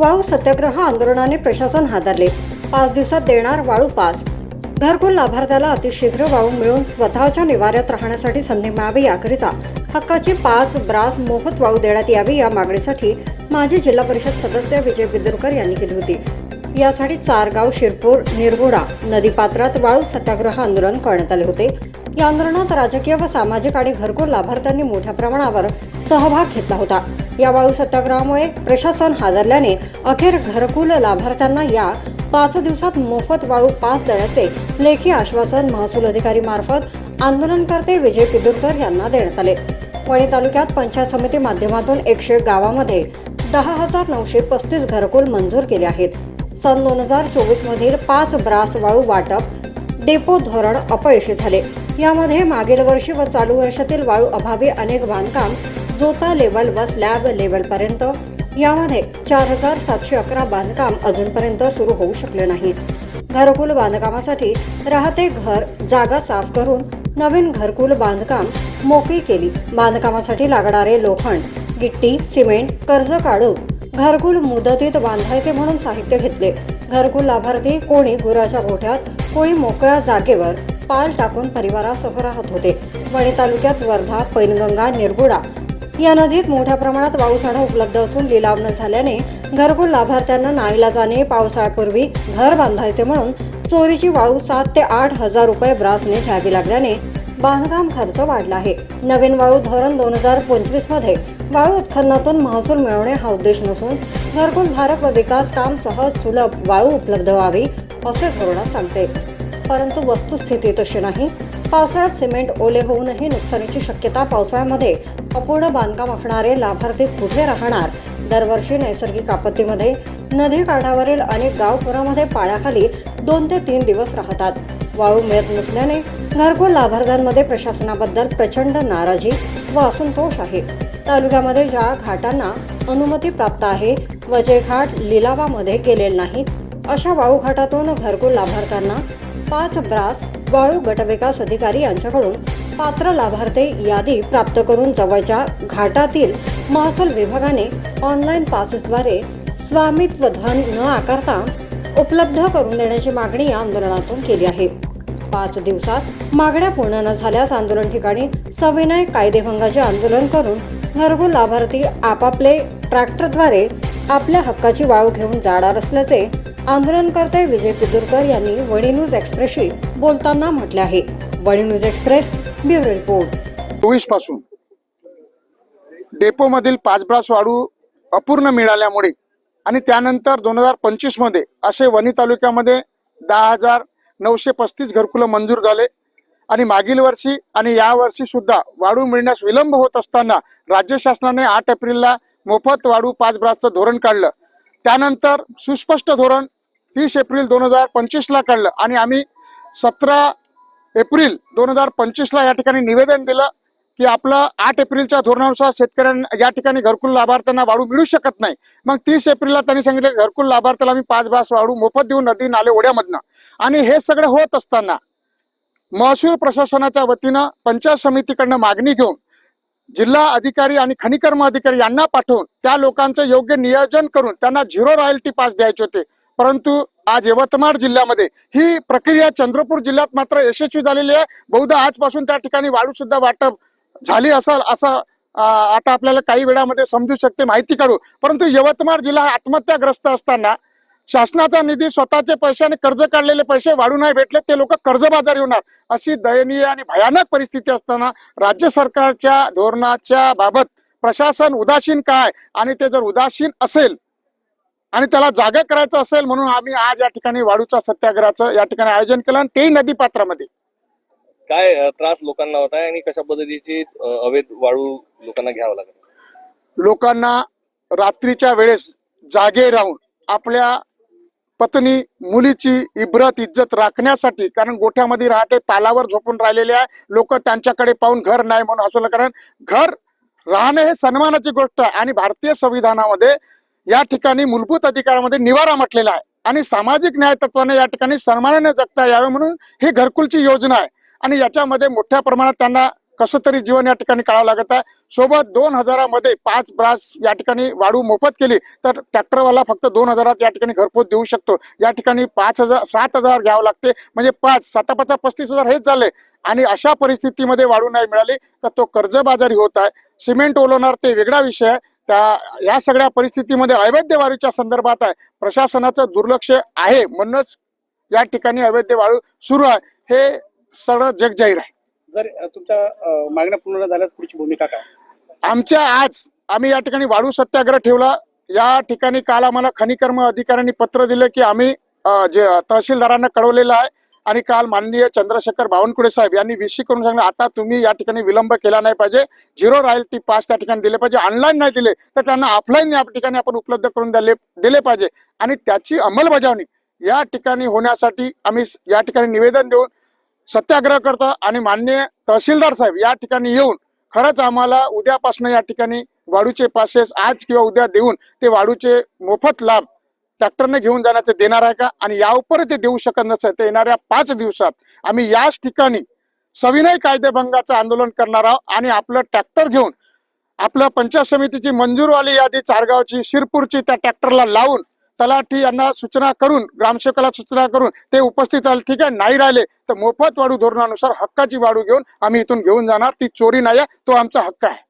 वाळू सत्याग्रह आंदोलनाने प्रशासन हादरले. पाच दिवसात देणार वाळू पास. घरकुल लाभार्थ्याला अतिशीघ्र वाळू मिळून स्वतःच्या निवाऱ्यात राहण्यासाठी संधी मिळावी याकरिता हक्काची पाच ब्रास मोफत वाळू देण्यात यावी या मागणीसाठी माजी जिल्हा परिषद सदस्य विजय बिदुरकर यांनी केली होती. यासाठी चारगाव शिरपूर निरगुडा नदीपात्रात वाळू सत्याग्रह आंदोलन करण्यात आले होते. या आंदोलनात राजकीय व सामाजिक आणि घरकुल लाभार्थ्यांनी मोठ्या प्रमाणावर सहभाग घेतला होता. या वाळू सत्याग्रहामुळे प्रशासन हादरल्याने अखेर घरकुल लाभार्थ्यांना या पाच दिवसात मोफत वाळू पास देण्याचे लेखी आश्वासन महसूल अधिकारी मार्फत आंदोलनकर्ते विजय पिदुरकर यांना देण्यात आले. वणी तालुक्यात पंचायत समिती माध्यमातून एकशे गावामध्ये दहा हजार नऊशे पस्तीस घरकुल मंजूर केले आहेत. सन दोन हजार चोवीस मधील पाच ब्रास वाळू वाटप डेपो धोरण अपयशी झाले. यामध्ये मागील वर्षी व चालू वर्षातील वाळू अभावी अनेक बांधकाम जोता लेवल व स्लॅब लेवलपर्यंत यामध्ये चार हजार सातशे अकरा बांधकाम अजूनपर्यंत सुरू होऊ शकले नाही. घरकुल बांधकामासाठी राहते घर जागा साफ करून नवीन घरकुल बांधकाम मोकळी केली. बांधकामासाठी लागणारे लोखंड गिट्टी सिमेंट कर्ज काढून घरकुल मुदतीत बांधायचे म्हणून साहित्य घेतले. घरकुल लाभार्थी कोणी गुराच्या गोठ्यात कोणी मोकळ्या जागेवर पाल टाकून परिवारासह राहत होते. वणी तालुक्यात वर्धा पैनगंगा निरगुडा या नदीत मोठ्या प्रमाणात पावसाळा उपलब्ध असून लिलाव न झाल्याने घरकुल लाभार्थ्यांना नाईलाजाने पावसाळ्यापूर्वी घर बांधायचे म्हणून चोरीची वाळू सात ते आठ हजार रुपये ब्रासने घ्यावी लागल्याने बांधकाम खर्च वाढला आहे. नवीन वाळू धोरण दोन हजार पंचवीसमध्ये वाळू उत्खननातून महसूल मिळवणे हा उद्देश नसून घरकुल धारक व विकास काम सहज सुलभ वाळू उपलब्ध व्हावी असे धोरणात सांगते. परंतु वस्तुस्थिती तशी नाही. पावसाळ्यात सिमेंट ओले होऊनही नुकसानीची शक्यता पावसाळ्यामध्ये. अपूर्ण बांधकाम असणारे लाभार्थी कुठे राहणार? दरवर्षी नैसर्गिक आपत्तीमध्ये नदी काठावरील अनेक गावपुरामध्ये पाण्याखाली दोन ते तीन दिवस राहतात. वाळू मिळत नसल्याने घरकुल लाभार्थ्यांमध्ये प्रशासनाबद्दल प्रचंड नाराजी व असंतोष आहे. तालुक्यामध्ये ज्या घाटांना अनुमती प्राप्त आहे व जे घाट लिलावामध्ये केलेले नाहीत. अशा वाळू घाटातून घरकुल लाभार्थ्यांना पाच ब्रास वाळू गटविकास अधिकारी यांच्याकडून पात्र लाभार्थी यादी प्राप्त करून जवळच्या घाटातील महसूल विभागाने ऑनलाईन पासेसद्वारे स्वामित्व धन न आकारता उपलब्ध करून देण्याची मागणी या आंदोलनातून केली आहे. पाच दिवसात मागण्या पूर्ण न झाल्यास आंदोलन ठिकाणी सविनय कायदेभंगाचे आंदोलन करून घरकुल लाभार्थी आपापले ट्रॅक्टरद्वारे आपल्या हक्काची वाळू घेऊन जाणार असल्याचे आंदोलनकर्ते विजय पिदुरकर यांनी वणी न्यूज एक्सप्रेसशी बोलताना म्हटले आहे. Wani news express bureau report. चोवीसपासून डेपोमधील पाच ब्रास वाढू अपूर्ण मिळाल्यामुळे आणि त्यानंतर दोन हजार पंचवीसमध्ये असे वणी तालुक्यामध्ये दहा हजार नऊशे पस्तीस घरकुलं मंजूर झाले आणि मागील वर्षी आणि या वर्षी सुद्धा वाढू मिळण्यास विलंब होत असताना राज्य शासनाने आठ एप्रिलला मोफत वाढू पाच ब्रासचं धोरण काढलं. त्यानंतर सुस्पष्ट धोरण तीस एप्रिल दोन हजार पंचवीसला काढलं. आणि आम्ही सतरा एप्रिल दोन हजार पंचवीसला या ठिकाणी निवेदन दिलं की आपलं आठ एप्रिलच्या धोरणानुसार शेतकऱ्यांना या ठिकाणी घरकुल लाभार्थ्यांना वाढू मिळू शकत नाही. मग तीस एप्रिलला त्यांनी सांगितलं घरकुल लाभार्थ्याला आम्ही पाच बास वाढू मोफत देऊ नदी नाले ओढ्यामधनं. आणि हे सगळं होत असताना महसूल प्रशासनाच्या वतीनं पंचायत समितीकडनं मागणी घेऊन जिल्हा अधिकारी आणि खनिकर्म अधिकारी यांना पाठवून त्या लोकांचं योग्य नियोजन करून त्यांना झिरो रॉयल्टी पास द्यायचे होते. परंतु आज यवतमाळ जिल्ह्यामध्ये ही प्रक्रिया चंद्रपूर जिल्ह्यात मात्र यशस्वी झालेली आहे. बहुधा आजपासून त्या ठिकाणी वाढू सुद्धा वाटप झाली असेल असं आता आपल्याला काही वेळामध्ये समजू शकते माहिती काढू परंतु यवतमाळ जिल्हा आत्महत्याग्रस्त असताना शासनाचा निधी स्वतःचे पैसे आणि कर्ज काढलेले पैसे वाढू नाही भेटले ते लोक कर्जबाजारी होणार अशी दयनीय आणि भयानक परिस्थिती असताना राज्य सरकारच्या धोरणाच्या बाबत प्रशासन उदासीन काय? आणि ते जर उदासीन असेल आणि त्याला जागा करायचं असेल म्हणून आम्ही आज या ठिकाणी वाढूचा सत्याग्रहाचं या ठिकाणी आयोजन केलं आणि तेही नदीपात्रामध्ये काय अ, त्रास लोकांना होत आहे आणि कशा पद्धतीची अवैध वाळू लोकांना घ्यावं लागत लोकांना रात्रीच्या वेळेस जागे राहून आपल्या पत्नी मुलीची इब्रत इज्जत राखण्यासाठी कारण गोठ्यामध्ये राहते पालावर झोपून राहिलेले आहे. लोक त्यांच्याकडे पाहून घर नाही म्हणून हसवलं कारण घर राहणं हे सन्मानाची गोष्ट आहे. आणि भारतीय संविधानामध्ये या ठिकाणी मूलभूत अधिकारामध्ये निवारा म्हटलेला आहे. आणि सामाजिक न्याय तत्वाने या ठिकाणी सन्मानाने जगता यावे म्हणून ही घरकुलची योजना आहे. आणि याच्यामध्ये मोठ्या प्रमाणात त्यांना कसं तरी जीवन या ठिकाणी काढावं लागत आहे. सोबत दोन हजारामध्ये पाच ब्रास या ठिकाणी वाढू मोफत केली तर ट्रॅक्टरवाला फक्त दोन हजारात या ठिकाणी घरपोच देऊ शकतो. या ठिकाणी पाच हजार सात हजार घ्यावं लागते. म्हणजे पाच साता पाच पस्तीस हजार हेच झाले. आणि अशा परिस्थितीमध्ये वाढू नाही मिळाली तर तो कर्जबाजारी होत आहे. सिमेंट ओलवणार ते वेगळा विषय आहे. त्या या सगळ्या परिस्थितीमध्ये अवैध वाळूच्या संदर्भात आहे. प्रशासनाचं दुर्लक्ष आहे म्हणूनच या ठिकाणी अवैध वाळू सुरू आहे. हे सगळं जगजाहीर आहे. जर तुमच्या मागण्या पूर्ण झाल्या पुढची भूमिका काय? आमच्या आज आम्ही या ठिकाणी वाळू सत्याग्रह ठेवला. या ठिकाणी काल आम्हाला खनिकर्म अधिकाऱ्यांनी पत्र दिलं की आम्ही जे तहसीलदारांना कळवलेलं आहे आणि काल माननीय चंद्रशेखर बावनकुळे साहेब यांनी विषय करून सांगितलं आता तुम्ही या ठिकाणी विलंब केला नाही पाहिजे. झिरो रॉयल्टी पास त्या ठिकाणी दिले पाहिजे. ऑनलाईन नाही दिले तर त्यांना ऑफलाईन या ठिकाणी आपण उपलब्ध करून दिले दिले पाहिजे. आणि त्याची अंमलबजावणी या ठिकाणी होण्यासाठी आम्ही या ठिकाणी निवेदन देऊन सत्याग्रह करतो आणि माननीय तहसीलदार साहेब या ठिकाणी येऊन खरंच आम्हाला उद्यापासून या ठिकाणी वाडूचे पासेस आज किंवा उद्या देऊन ते वाडूचे मोफत लाभ ट्रॅक्टरने घेऊन जाण्याचे देणार आहे का? आणि यावर ते देऊ शकत नसेल तर येणाऱ्या पाच दिवसात आम्ही याच ठिकाणी सविनय कायदेभंगाचं आंदोलन करणार आहोत आणि आपलं ट्रॅक्टर घेऊन आपलं पंचायत समितीची मंजूरवाली यादी चारगावची शिरपूरची त्या ट्रॅक्टरला लावून तलाठी यांना सूचना करून ग्रामसेवकाला सूचना करून ते उपस्थित राहिले. ठीक आहे नाही राहिले तर मोफत वाढू धोरणानुसार हक्काची वाढू घेऊन आम्ही इथून घेऊन जाणार. ती चोरी नाही आहे तो आमचा हक्क आहे.